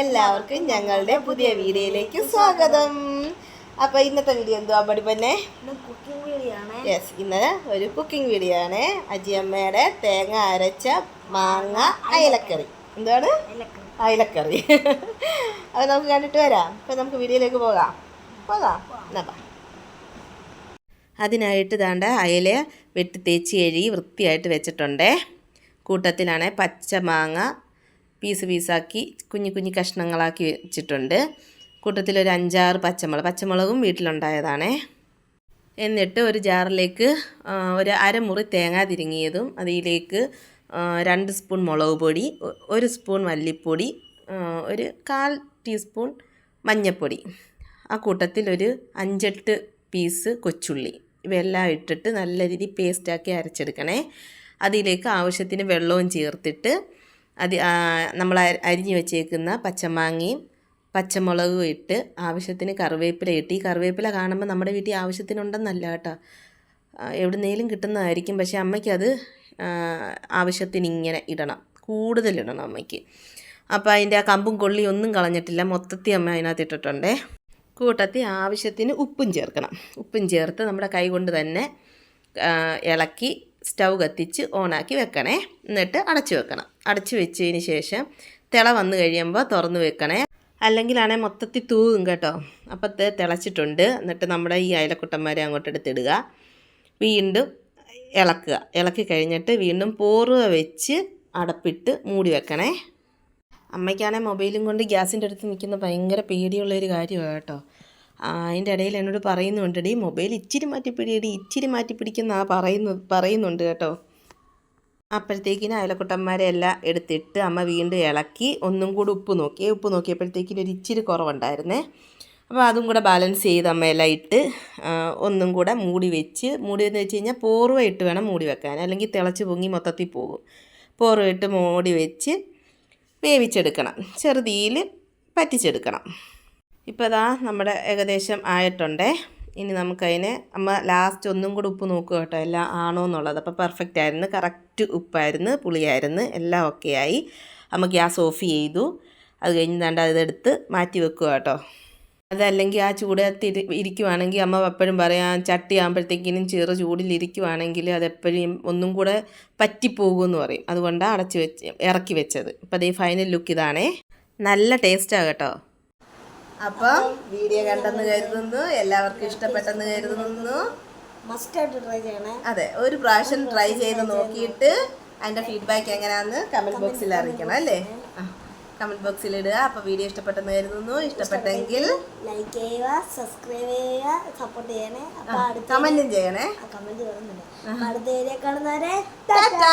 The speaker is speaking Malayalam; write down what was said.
എല്ലാവർക്കും ഞങ്ങളുടെ പുതിയ വീഡിയോയിലേക്ക് സ്വാഗതം. അപ്പോൾ ഇന്നത്തെ വീഡിയോ എന്തുവാ പടി പിന്നെ? യെസ് ഇന്ന് ഒരു കുക്കിംഗ് വീഡിയോ ആണ്. അജിയമ്മയുടെ തേങ്ങ അരച്ച മാങ്ങ അയലക്കറി. എന്താണ്? അയലക്കറി. അത് നമുക്ക് കണ്ടിട്ട് വരാം. അപ്പോൾ നമുക്ക് വീഡിയോയിലേക്ക് പോകാം. പോകാം. എന്നാ. അതിനായിട്ട് ദാണ്ട അയല വെട്ടി തേച്ച് കഴുകി വൃത്തിയായിട്ട് വെച്ചിട്ടുണ്ട്. കൂട്ടത്തിലാണ് പച്ച മാങ്ങ പീസ് പീസാക്കി കുഞ്ഞു കുഞ്ഞു കഷ്ണങ്ങളാക്കി വെച്ചിട്ടുണ്ട്. കൂട്ടത്തിൽ ഒരു അഞ്ചാറ് പച്ചമുളക് പച്ചമുളകും വീട്ടിലുണ്ടായതാണേ. എന്നിട്ട് ഒരു ജാറിലേക്ക് ഒരു അരമുറി തേങ്ങ തിരുങ്ങിയതും അതിലേക്ക് രണ്ട് സ്പൂൺ മുളക് പൊടി ഒരു സ്പൂൺ മല്ലിപ്പൊടി ഒരു കാൽ ടീസ്പൂൺ മഞ്ഞൾപ്പൊടി ആ കൂട്ടത്തിൽ ഒരു അഞ്ചെട്ട് പീസ് കൊച്ചുള്ളി. ഇവയെല്ലാം ഇട്ടിട്ട് നല്ല രീതിയിൽ പേസ്റ്റാക്കി അരച്ചെടുക്കണേ. അതിലേക്ക് ആവശ്യത്തിന് വെള്ളവും ചേർത്തിട്ട് അത് നമ്മൾ അരിഞ്ഞു വെച്ചേക്കുന്ന പച്ചമാങ്ങയും പച്ചമുളകും ഇട്ട് ആവശ്യത്തിന് കറിവേപ്പില ഇട്ട്. ഈ കറിവേപ്പില കാണുമ്പോൾ നമ്മുടെ വീട്ടിൽ ആവശ്യത്തിനുണ്ടെന്നല്ല കേട്ടോ. എവിടെ എവിടുന്നേലും കിട്ടുന്നതായിരിക്കും. പക്ഷേ അമ്മയ്ക്കത് ആവശ്യത്തിന് ഇങ്ങനെ ഇടണം. കൂടുതലിടണം അമ്മയ്ക്ക്. അപ്പോൾ അതിന്റെ ആ കമ്പും കൊള്ളിയും ഒന്നും കളഞ്ഞിട്ടില്ല. മൊത്തത്തിൽ അമ്മ അതിനകത്ത് ഇട്ടിട്ടുണ്ടേ. കൂട്ടത്തിൽ ആവശ്യത്തിന് ഉപ്പും ചേർക്കണം. ഉപ്പും ചേർത്ത് നമ്മുടെ കൈ കൊണ്ട് തന്നെ ഇളക്കി സ്റ്റൗ കത്തിച്ച് ഓണാക്കി വെക്കണേ. എന്നിട്ട് അടച്ചു വെക്കണം. അടച്ചു വെച്ചതിന് ശേഷം തിള വന്നു കഴിയുമ്പോൾ തുറന്നു വെക്കണേ. അല്ലെങ്കിലാണെങ്കിൽ മൊത്തത്തിൽ തൂകും കേട്ടോ. അപ്പോൾ തിളച്ചിട്ടുണ്ട്. എന്നിട്ട് നമ്മുടെ ഈ അയലക്കുട്ടന്മാരെ അങ്ങോട്ട് എടുത്തിടുക. വീണ്ടും ഇളക്കുക. ഇളക്കി കഴിഞ്ഞിട്ട് വീണ്ടും പോറുക വെച്ച് അടപ്പിട്ട് മൂടി വെക്കണേ. അമ്മയ്ക്കാണെങ്കിൽ മൊബൈലും കൊണ്ട് ഗ്യാസിന്റെ അടുത്ത് നിൽക്കുന്ന ഭയങ്കര പേടിയുള്ളൊരു കാര്യമാണ് കേട്ടോ. അതിന്റെ ഇടയിൽ എന്നോട് പറയുന്നുണ്ടടി മൊബൈൽ ഇച്ചിരി മാറ്റി പിടിയടി ഇച്ചിരി ആ പറയുന്നു പറയുന്നുണ്ട് കേട്ടോ. അപ്പോഴത്തേക്കിന് അയലക്കുട്ടന്മാരെ എല്ലാം എടുത്തിട്ട് അമ്മ വീണ്ടും ഇളക്കി ഒന്നും കൂടി ഉപ്പ് നോക്കി. ഉപ്പ് നോക്കിയപ്പോഴത്തേക്കിന് ഒരു ഇച്ചിരി കുറവുണ്ടായിരുന്നേ. അപ്പോൾ അതും കൂടെ ബാലൻസ് ചെയ്ത് അമ്മ എല്ലാം ഇട്ട് ഒന്നും കൂടെ മൂടി വെച്ച് മൂടി എന്ന് വെച്ച് കഴിഞ്ഞാൽ പോർവ ഇട്ട് വേണം മൂടി വെക്കാൻ. അല്ലെങ്കിൽ തിളച്ച് പൊങ്ങി മൊത്തത്തിൽ പോകും. പോർവ ഇട്ട് മൂടി വെച്ച് വേവിച്ചെടുക്കണം. ചെറുതീയിൽ പറ്റിച്ചെടുക്കണം. ഇപ്പോൾ ഇതാ നമ്മുടെ ഏകദേശം ആയിട്ടുണ്ടേ. ഇനി നമുക്കതിനെ അമ്മ ലാസ്റ്റ് ഒന്നും കൂടി ഉപ്പ് നോക്കുക കേട്ടോ. എല്ലാം ആണോ എന്നുള്ളത്. അപ്പോൾ പെർഫെക്റ്റ് ആയിരുന്നു. കറക്റ്റ് ഉപ്പായിരുന്നു. പുളിയായിരുന്നു. എല്ലാം ഓക്കെ ആയി. അമ്മ ഗ്യാസ് ഓഫ് ചെയ്തു. അത് കഴിഞ്ഞ് തണ്ട അതെടുത്ത് മാറ്റി വെക്കുക കേട്ടോ. അതല്ലെങ്കിൽ ആ ചൂടത്ത് ഇരി ഇരിക്കുവാണെങ്കിൽ അമ്മ എപ്പോഴും പറയാം ചട്ടി ആകുമ്പോഴത്തേക്കിനും ചെറു ചൂടിലിരിക്കുവാണെങ്കിൽ അതെപ്പോഴും ഒന്നും കൂടെ പറ്റിപ്പോകുമെന്ന് പറയും. അതുകൊണ്ടാണ് അടച്ച് വെച്ച് ഇറക്കി വെച്ചത്. അപ്പോൾ അതേ ഫൈനൽ ലുക്ക് ഇതാണേ. നല്ല ടേസ്റ്റാണ് കേട്ടോ. അപ്പം വീഡിയോ കണ്ടെന്ന് കരുതുന്നു എല്ലാവർക്കും ഇഷ്ടപ്പെട്ടെന്ന് കരുതുന്നു. മസ്റ്റായിട്ട് ട്രൈ ചെയ്യണേ. അതെ ഒരു പ്രാവശ്യം ട്രൈ ചെയ്ത് നോക്കിയിട്ട് അതിന്റെ ഫീഡ്ബാക്ക് എങ്ങനെയാന്ന് കമന്റ് ബോക്സിൽ അറിയിക്കണം അല്ലേ? കമന്റ് ബോക്സിൽ ഇടുക. അപ്പൊ വീഡിയോ ഇഷ്ടപ്പെട്ടെന്ന് കരുതുന്നു. ഇഷ്ടപ്പെട്ടെങ്കിൽ ലൈക്ക് ചെയ്യുക സബ്സ്ക്രൈബ് ചെയ്യുക സപ്പോർട്ട് ചെയ്യണേ. കമന്റും ചെയ്യണേ. കമന്റ് അടുത്ത ഏരിയ കാണുന്നവരെ ടാറ്റാ!